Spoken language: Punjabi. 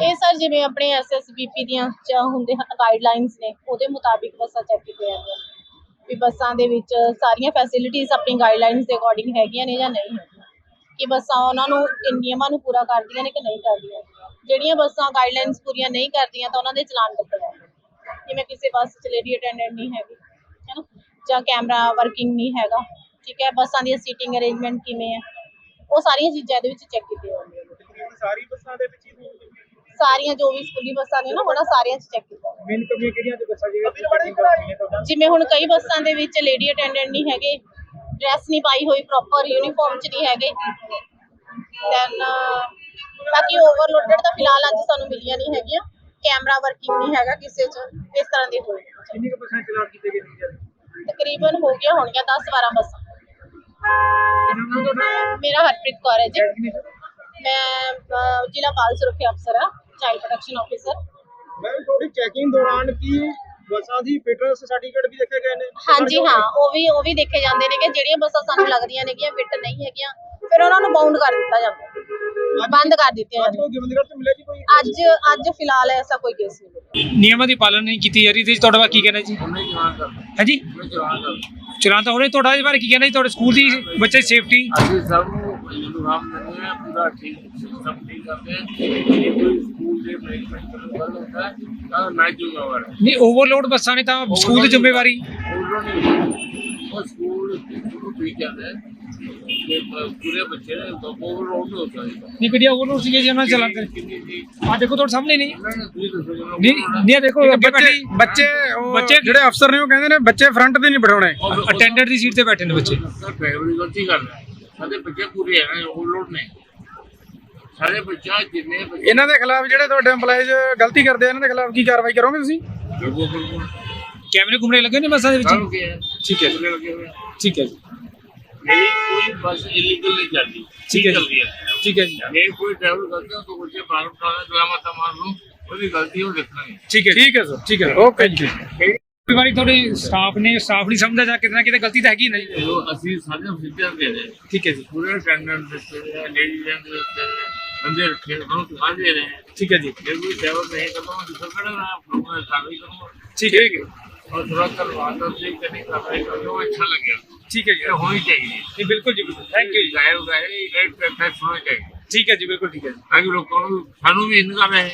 ਇਹ ਸਰ ਜਿਵੇਂ ਆਪਣੇ ਐਸਐਸਬੀਪੀ ਦੀਆਂ ਚ ਹੁੰਦੇ ਹਨ ਗਾਈਡਲਾਈਨਸ ਨੇ, ਉਹਦੇ ਮੁਤਾਬਿਕ ਬੱਸਾਂ ਚੈੱਕ ਕੀਤੀਆਂ ਜਾਂਦੀਆਂ ਵੀ ਬੱਸਾਂ ਦੇ ਵਿੱਚ ਸਾਰੀਆਂ ਫੈਸਿਲਿਟੀਆਂ ਆਪਣੀ ਗਾਈਡਲਾਈਨਸ ਦੇ ਅਕੋਰਡਿੰਗ ਹੈਗੀਆਂ ਨੇ ਜਾਂ ਨਹੀਂ ਹੈਗੀਆਂ। ਕਿ ਬੱਸਾਂ ਉਹਨਾਂ ਨੂੰ ਨਿਯਮਾਂ ਨੂੰ ਪੂਰਾ ਕਰਦੀਆਂ ਨੇ ਕਿ ਨਹੀਂ ਕਰਦੀਆਂ ਜਿਹੜੀਆਂ ਬੱਸਾਂ ਗਾਈਡਲਾਈਨਸ ਪੂਰੀਆਂ ਨਹੀਂ ਕਰਦੀਆਂ ਤਾਂ ਉਹਨਾਂ ਦੇ ਚਲਾਨ ਕੱਟੇ ਜਾਂਦੇ। ਜਿਵੇਂ ਕਿਸੇ ਬੱਸ 'ਚ ਲੇਡੀ ਅਟੈਂਡੈਂਟ ਨਹੀਂ ਹੈਗੀ ਹੈ ਨਾ? ਜਾਂ ਕੈਮਰਾ ਵਰਕਿੰਗ ਨਹੀਂ ਹੈਗਾ ਠੀਕ ਹੈ? ਬੱਸਾਂ ਦੀ ਸੀਟਿੰਗ ਅਰੇਂਜਮੈਂਟ ਕਿਵੇਂ ਹੈ? ਉਹ ਸਾਰੀਆਂ ਚੀਜ਼ਾਂ ਇਹਦੇ ਵਿੱਚ ਚੈੱਕ ਕੀਤੀਆਂ ਜਾਂਦੀਆਂ ਨੇ। ਤਕਰੀਬਨ ਸਾਰੀ ਬੱਸਾਂ ਦੇ ਵਿੱਚ ਹੀ ਸਾਰੀਆਂ ਜੋ ਵੀ ਸਕੂਲੀ ਬੱਸਾਂ ਨੇ ਨਾ ਉਹਨਾਂ ਸਾਰੀਆਂ 'ਚ ਚੈੱਕ ਕੀਤਾ ਜਾਂਦਾ। ਮੇਨ ਕਮੀਆਂ ਕਿਹੜੀਆਂ ਤੇ ਬੱਸਾਂ ਜਿਹੜੀਆਂ ਜਿਵੇਂ ਹੁਣ ਕਈ ਬੱਸਾਂ ਦੇ ਵਿੱਚ ਲੇਡੀ ਅਟੈਂਡੈਂਟ ਨਹੀਂ ਹੈਗੇ ਡਰੈਸ ਨਹੀਂ ਪਾਈ ਹੋਈ ਪ੍ਰੋਪਰ ਯੂਨੀਫਾਰਮ 'ਚ ਨਹੀਂ ਹੈਗੇ ਦੈਨ ਬਾਕੀ ਓਵਰਲੋਡਡ ਤਾਂ ਫਿਲਹਾਲ ਅੱਜ ਸਾਨੂੰ ਮਿਲੀਆਂ ਨਹੀਂ ਹੈਗੀਆਂ। ਕੈਮਰਾ ਵਰਕਿੰਗ ਨਹੀਂ ਹੈਗਾ ਕਿਸੇ 'ਚ ਇਸ ਤਰ੍ਹਾਂ ਦੇ ਹੋਏ ਕਿੰਨੀ ਕੁ ਬੱਸਾਂ ਚਲਾਨ ਕੀਤੇ ਗਏ ਨੇ ਜੀ? ਤਕਰੀਬਨ ਹੋ ਗਿਆ ਹੋਣਗੀਆਂ 10 12 ਬੱਸਾਂ ਮੇਰਾ ਹਰਪ੍ਰੀਤ ਕੌਰ ਹੈ ਜੀ। ਮੈਂ ਜ਼ਿਲ੍ਹਾ ਬਾਲ ਸੁਰੱਖਿਆ ਅਫਸਰ ਹਾਂ ਚਾਈਲਡ ਪ੍ਰੋਟੈਕਸ਼ਨ ਆਫਿਸਰ ਮੈਂ ਥੋੜੀ ਚੈਕਿੰਗ ਦੌਰਾਨ ਕੀ ਬੱਸਾਂ ਦੀ ਫਿਟਨੈਸ ਸਰਟੀਫਿਕੇਟ ਵੀ ਦੇਖੇ ਗਏ ਨੇ? ਹਾਂਜੀ ਹਾਂ ਉਹ ਵੀ ਉਹ ਵੀ ਦੇਖੇ ਜਾਂਦੇ ਨੇ ਕਿ ਜਿਹੜੀਆਂ ਬੱਸਾਂ ਸਾਨੂੰ ਲੱਗਦੀਆਂ ਨੇ ਕਿ ਫਿੱਟ ਨਹੀਂ ਹੈਗੀਆਂ ਫਿਰ ਉਹਨਾਂ ਨੂੰ ਬਾਉਂਡ ਕਰ ਦਿੱਤਾ ਜਾਂਦਾ। ਬੰਦ ਕਰ ਦਿੱਤੀਆਂ ਅੱਜ ਕੋਈ ਤੋਂ ਜੀ ਕੋਈ? ਅੱਜ ਅੱਜ ਫਿਲਹਾਲ ਐਸਾ ਕੋਈ ਕੇਸ ਨਹੀਂ ਮਿਲਿਆ। ਨਿਯਮਾਂ ਦੀ ਪਾਲਣਾ ਨਹੀਂ ਕੀਤੀ ਜਾ ਰਹੀ ਤੇ ਤੁਹਾਡਾ ਕੀ ਕਹਿਣਾ ਜੀ? ਉਹਨੇ ਚਲਾਨ ਕਰ ਹੈ ਤਾਂ ਉਹਨੇ ਤੁਹਾਡਾ ਇਸ ਬਾਰੇ ਕੀ ਕਹਿਣਾ ਜੀ? ਤੁਹਾਡੇ ਸਕੂਲ ਦੀ ਬੱਚੇ ਦੀ ਸੇਫਟੀ ਅਸੀਂ ਸਭ ਨੂੰ ਇੰਤਜ਼ਾਮ ਦਿੰਦੇ ਹਾਂ ਪੂਰਾ ਠੀਕ ਸਿਸਟਮ ਠੀਕ ਕਰਦੇ ਹਾਂ ਜੇ ਕੋਈ ਸਕੂਲ ਦੇ ਮੈਨੇਜਮੈਂਟ ਨੂੰ ਗੱਲ ਹੁੰਦਾ ਹੈ ਤਾਂ ਮੈਂ ਜ਼ਿੰਮੇਵਾਰ ਹਾਂ। ਨਹੀਂ ਓਵਰਲੋਡ ਬੱਸਾਂ ਨੇ ਤਾਂ ਸਕੂਲ ਦੀ ਜ਼ਿੰਮੇਵਾਰੀ। ਉਹ ਸਕੂਲ ਨੂੰ ਠੀਕ ਕਰਦੇ ਹੈ ਕਿ ਪੂਰੇ ਬੱਚੇ ਨੇ ਓਵਰਲੋਡ ਨਹੀਂ ਕਦੀ ਓਵਰਲੋਡ ਸੀਗੇ ਜੀ ਉਹਨਾਂ ਨੇ ਚਲਾਨ ਕਰ ਆ ਦੇਖੋ ਤੁਹਾਡੇ ਸਾਹਮਣੇ ਨਹੀਂ। ਨਹੀਂ ਨਹੀਂ ਇਹ ਦੇਖੋ ਬੱਚੇ ਬੱਚੇ ਉਹ ਬੱਚੇ- ਜਿਹੜੇ ਅਫਸਰ ਨੇ ਉਹ ਕਹਿੰਦੇ ਨੇ ਬੱਚੇ ਫਰੰਟ ਤੇ ਨਹੀਂ ਬਿਠਾਉਣੇ। ਅਟੈਂਡੈਂਟ ਦੀ ਸੀਟ ਤੇ ਬੈਠੇ ਨੇ ਬੱਚੇ। ਡਰਾਈਵਰ ਦੀ ਗਲਤੀ ਕਰਦਾ ਸਾਡੇ ਬੱਚੇ ਪੂਰੇ ਹੈ ਓਵਰਲੋਡ ਨੇ ਸਾਰੇ ਬੱਚਾ ਜਿੰਨੇ ਬੱਚੇ ਇਹਨਾਂ ਦੇ ਖਿਲਾਫ ਜਿਹੜੇ ਤੁਹਾਡੇ EMPLOYEES ਗਲਤੀ ਕਰਦੇ ਆ ਇਹਨਾਂ ਦੇ ਖਿਲਾਫ ਕੀ ਕਾਰਵਾਈ ਕਰੋਗੇ ਤੁਸੀਂ? ਕੈਮਰੇ ਕੁਮਰੇ ਲੱਗੇ ਨੇ ਬੱਸਾਂ ਦੇ ਵਿੱਚ? ਠੀਕ ਹੈ। ਠੀਕ ਹੈ ਜੀ। ਮੇਰੀ ਕੋਈ ਬੱਸ ਇਲੀਗਲ ਨਹੀਂ ਚੱਲਦੀ ਠੀਕ ਹੈ ਚੱਲ ਜੀ ਰਹੀ ਹੈ ਠੀਕ ਹੈ ਜੀ ਜੇ ਕੋਈ ਡਰਾਈਵਰ ਗਲਤੀ ਹੋ ਤਾਂ ਬੱਚੇ ਬਾਹਰ ਉਠਾਣਾ ਚਲਾਵਾ ਤਾਂ ਮਾਰ ਲੂੰ ਉਹਦੀ ਗਲਤੀ ਉਹ ਦੇਖਣਾ ਹੈ ਠੀਕ ਹੈ ਠੀਕ ਹੈ ਸਰ ਠੀਕ ਹੈ ਓਕੇ ਜੀ ਕਈ ਵਾਰੀ ਤੁਹਾਡੇ ਸਟਾਫ ਨੇ ਸਟਾਫ ਨਹੀਂ ਸਮਝਦਾ ਜਾਂ ਕਿਤੇ ਨਾ ਕਿਤੇ ਗਲਤੀ ਤਾਂ ਹੈਗੀ ਨਾ ਜੀ ਜੋ ਅਸੀਂ ਸਾਰੇ ਸਿੱਧਿਆਂ ਦੇ ਰਹੇ ਠੀਕ ਹੈ ਜੀ ਪੂਰੇ ਅਟੈਂਡੈਂਟ ਦਿੱਤੇ ਰਹੇ ਲੇਡੀ ਜੈਂਟ ਦਿੱਤੇ ਰਹੇ ਬੰਦੇ ਰੱਖੇ ਉਹਨੂੰ ਤੁਹਾਂ ਦੇ ਰਹੇ हैं। ਠੀਕ ਹੈ ਜੀ ਜੇ ਕੋਈ ਡਰਾਈਵਰ ਨਹੀਂ ਕਰਦਾ ਮੈਂ दूसरा खड़ा ना आप लोगों ने कार्रवाई करूंगा ਠੀਕ ਹੈ और थोड़ा कल वाटर से करने का अच्छा ਬਿਲਕੁਲ ਜੀ ਬਿਲਕੁਲ ਥੈਂਕ ਯੂ ਜੀ ਗਾਇਬ ਗਾਇਬ ਇਹ ਪ੍ਰੈਕਟਿਸ ਹੋਣੀ ਚਾਹੀਦੀ ਠੀਕ ਹੈ ਜੀ ਬਿਲਕੁਲ ਠੀਕ ਹੈ ਤਾਂ ਕਿ ਲੋਕਾਂ ਨੂੰ ਸਾਨੂੰ ਵੀ ਇਨਕਮ ਹੈ